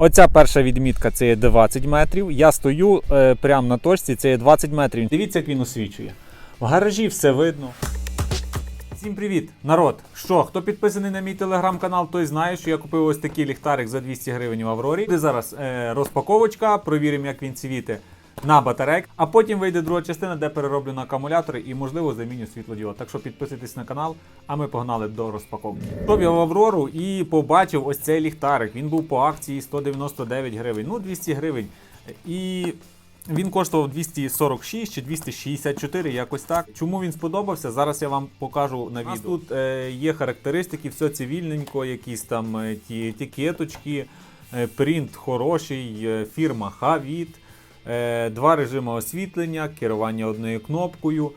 Оця перша відмітка це є 20 метрів. Я стою е, прямо на точці, це є 20 метрів. Дивіться, як він освічує. В гаражі все видно. Всім привіт, народ! Що, хто підписаний на мій телеграм-канал, той знає, що я купив ось такий ліхтарик за 200 гривень в Аврорі. Де зараз е, розпаковочка, провіримо, як він світить на батарейк, а потім вийде друга частина, де перероблю на акумулятори і, можливо, заміню світлодіод. Так що підписуйтесь на канал, а ми погнали до розпаковки. Я в Аврору і побачив ось цей ліхтарик. Він був по акції 199 гривень, ну 200 гривень. І він коштував 246 чи 264, якось так. Чому він сподобався? Зараз я вам покажу на відео. Нас тут е, є характеристики, все цивільненько, якісь там е, ті етикеточки, е, принт хороший, е, фірма е, два режими освітлення, керування одною кнопкою.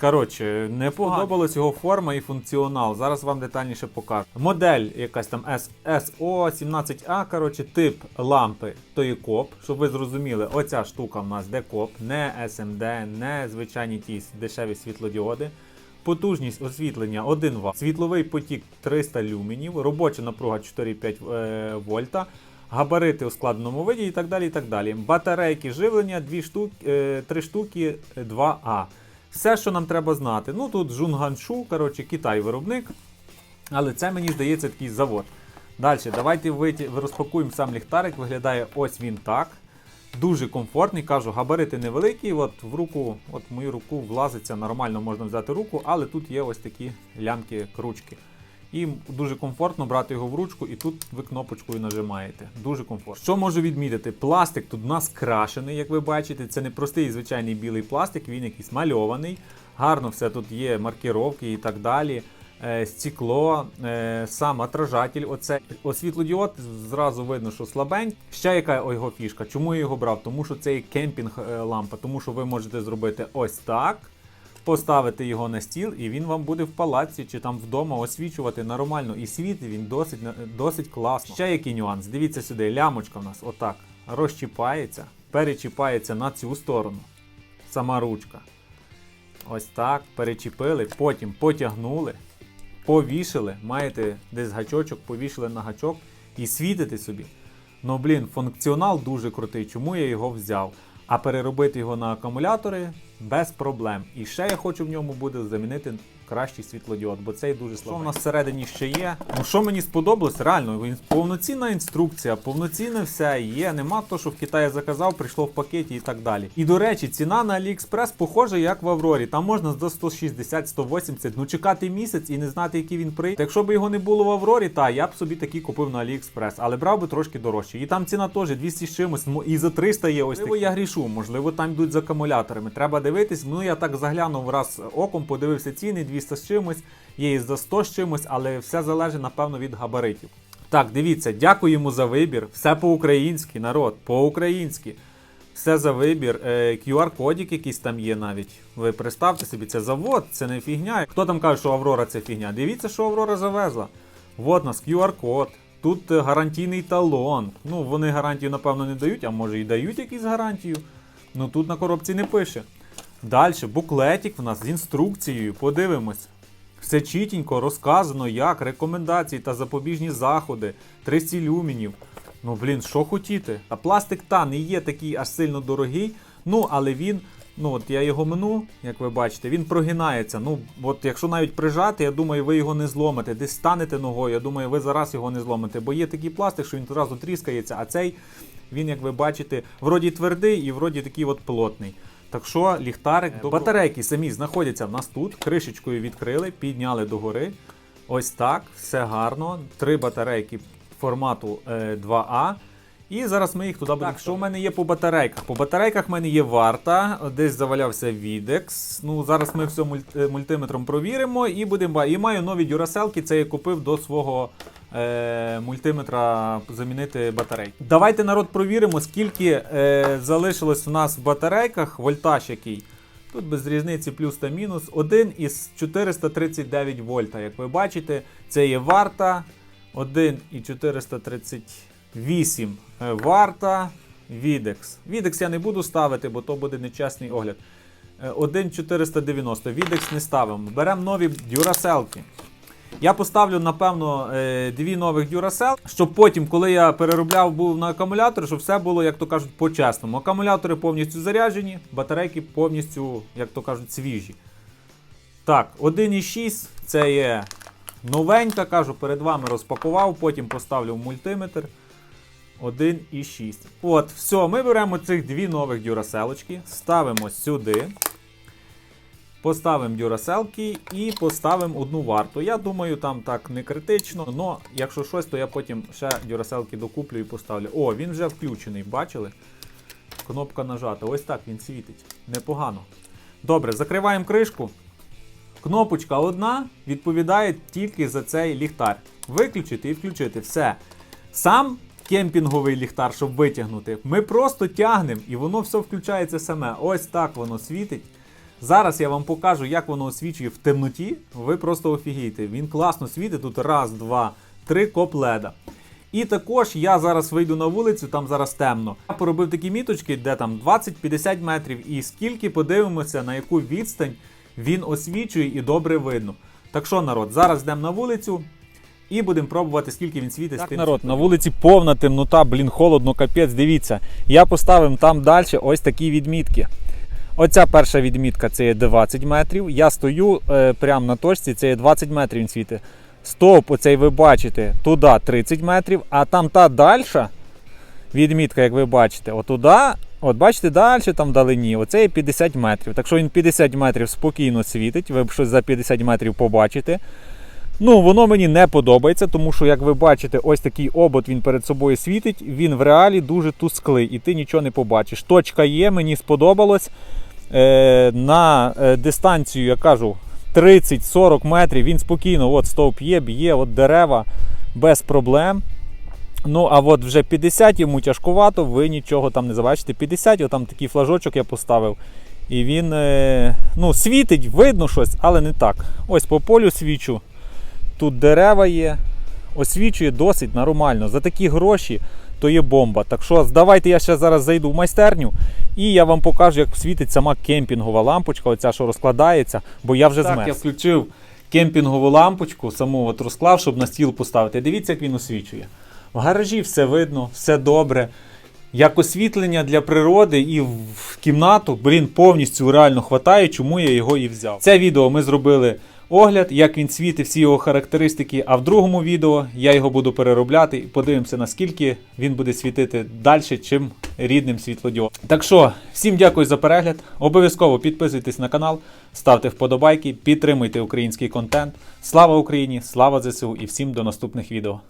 Коротше, не подобалась його форма і функціонал. Зараз вам детальніше покажу. Модель якась там SO17A, коротше, тип лампи то є коп, щоб ви зрозуміли, оця штука в нас де коп, не SMD, не звичайні ті дешеві світлодіоди. Потужність освітлення 1 Вт, світловий потік 300 люменів, робоча напруга 4,5 е, вольта, габарити у складеному виді і так далі. і так далі. Батарейки живлення 2 штуки, е, 3 штуки 2А. Все, що нам треба знати. Ну тут Жунганшу, коротше, Китай виробник. Але це мені здається такий завод. Далі, давайте розпакуємо сам ліхтарик. Виглядає ось він так. Дуже комфортний, кажу, габарити невеликі. От в руку, от в мою руку влазиться нормально, можна взяти руку, але тут є ось такі лямки кручки. І дуже комфортно брати його в ручку, і тут ви кнопочкою нажимаєте. Дуже комфортно. Що можу відмітити? Пластик тут у нас крашений, як ви бачите. Це не простий звичайний білий пластик, він якийсь мальований. Гарно все тут є маркіровки і так далі. Е, стекло, е, сам отражатель, оце освітлодіод, зразу видно, що слабень. Ще яка його фішка? Чому я його брав? Тому що це є кемпінг е, лампа, тому що ви можете зробити ось так, поставити його на стіл, і він вам буде в палаці чи там вдома освічувати нормально. І світить він досить, досить класно. Ще який нюанс. Дивіться сюди, лямочка в нас отак розчіпається, перечіпається на цю сторону. Сама ручка. Ось так, перечепили, потім потягнули, повішали, маєте десь гачочок, повішали на гачок і світите собі. Ну, блін, функціонал дуже крутий, чому я його взяв. А переробити його на акумулятори без проблем. І ще я хочу в ньому буде замінити кращий світлодіод, бо цей дуже слабий. Що в нас всередині ще є? Ну що мені сподобалось, реально, повноцінна інструкція, повноцінне все є. Нема то, що в Китаї заказав, прийшло в пакеті і так далі. І до речі, ціна на AliExpress похожа, як в Аврорі. Там можна за 160-180, ну чекати місяць і не знати, який він прийде. Якщо б його не було в Аврорі, та я б собі такий купив на AliExpress, але брав би трошки дорожче. І там ціна теж 200 з чимось, і за 300 є ось Можливо, я грішу, можливо, там йдуть з акумуляторами. Треба дивитись. Ну я так заглянув раз оком, подивився ціни 200 з чимось, є і за 100 з чимось, але все залежить, напевно, від габаритів. Так, дивіться, дякуємо за вибір. Все по-українськи, народ, по-українськи. Все за вибір. Е, QR-кодик якийсь там є навіть. Ви представте собі, це завод, це не фігня. Хто там каже, що Аврора це фігня? Дивіться, що Аврора завезла. Вот нас QR-код. Тут е, гарантійний талон. Ну, вони гарантію, напевно, не дають, а може і дають якісь гарантію. Ну тут на коробці не пише. Далі, буклетик в нас з інструкцією. Подивимось. Все чітенько розказано, як, рекомендації та запобіжні заходи, 300 люмінів. Ну, блін, що хотіти? А пластик та не є такий аж сильно дорогий. Ну, але він, ну от я його мину, як ви бачите, він прогинається. Ну, от якщо навіть прижати, я думаю, ви його не зломите. Десь станете ногою, я думаю, ви зараз його не зломите. Бо є такий пластик, що він одразу тріскається, а цей, він, як ви бачите, вроді твердий і вроді такий от плотний. Так що ліхтарик до батарейки самі знаходяться в нас тут. Кришечкою відкрили, підняли догори. Ось так, все гарно. Три батарейки формату е, 2А. І зараз ми їх туди будемо. Так, що в мене є по батарейках? По батарейках в мене є варта, десь завалявся Videx. Ну, зараз ми все мульт- е, мультиметром провіримо і будемо. І маю нові дюраселки, це я купив до свого е, мультиметра замінити батарейки. Давайте народ провіримо, скільки е, залишилось у нас в батарейках, вольтаж який. Тут без різниці плюс та мінус. Один із 439 вольта. Як ви бачите, це є варта. 1 і 438 е, варта. Відекс. Відекс я не буду ставити, бо то буде нечесний огляд. Е, 1,490. Відекс не ставимо. Беремо нові дюраселки. Я поставлю, напевно, е, дві нових Duracell, щоб потім, коли я переробляв був на акумулятор, щоб все було, як то кажуть, по-чесному. Акумулятори повністю заряджені, батарейки повністю, як то кажуть, свіжі. Так, 1,6 це є новенька, кажу, перед вами розпакував, потім поставлю в мультиметр. 1,6. От, все, ми беремо цих дві нових дюраселочки, ставимо сюди. Поставимо дюраселки і поставимо одну варту. Я думаю, там так не критично, але якщо щось, то я потім ще дюраселки докуплю і поставлю. О, він вже включений, бачили? Кнопка нажата. Ось так він світить. Непогано. Добре, закриваємо кришку. Кнопочка одна відповідає тільки за цей ліхтар. Виключити і включити. Все. Сам кемпінговий ліхтар, щоб витягнути, ми просто тягнемо і воно все включається саме. Ось так воно світить. Зараз я вам покажу, як воно освічує в темноті. Ви просто офігієте. Він класно світить. Тут раз, два, три коп леда. І також я зараз вийду на вулицю, там зараз темно. Я поробив такі міточки, де там 20-50 метрів, і скільки подивимося, на яку відстань він освічує і добре видно. Так що, народ, зараз йдемо на вулицю і будемо пробувати, скільки він світить. Так, народ, на вулиці повна темнота, блін, холодно, капець. Дивіться. Я поставив там далі ось такі відмітки. Оця перша відмітка це є 20 метрів. Я стою е, прямо на точці, це є 20 метрів світить. Стовп, оцей ви бачите, туди 30 метрів, а там та дальша відмітка, як ви бачите, отуда, от бачите, далі там вдалині, оце є 50 метрів. Так що він 50 метрів спокійно світить, ви щось за 50 метрів побачите. Ну, воно мені не подобається, тому що, як ви бачите, ось такий обод він перед собою світить, він в реалі дуже тусклий, і ти нічого не побачиш. Точка є, мені сподобалось. Е, на е, дистанцію, я кажу, 30-40 метрів він спокійно от стовп є, б'є, от дерева без проблем. Ну, а от вже 50 йому тяжкувато, ви нічого там не забачите. 50, отам такий флажочок я поставив. І він е, ну, світить, видно щось, але не так. Ось по полю свічу. Тут дерева є. Освічує досить нормально. За такі гроші то є бомба. Так що давайте я ще зараз зайду в майстерню і я вам покажу, як світить сама кемпінгова лампочка, оця, що розкладається, бо я вже Так, змерз. я включив кемпінгову лампочку, саму от розклав, щоб на стіл поставити. Дивіться, як він освічує. В гаражі все видно, все добре. Як освітлення для природи і в кімнату, блін, повністю реально хватає, чому я його і взяв. Це відео ми зробили огляд, як він світить, всі його характеристики. А в другому відео я його буду переробляти і подивимося, наскільки він буде світити далі, чим рідним світлодіодом. Так що, всім дякую за перегляд. Обов'язково підписуйтесь на канал, ставте вподобайки, підтримуйте український контент. Слава Україні! Слава ЗСУ і всім до наступних відео.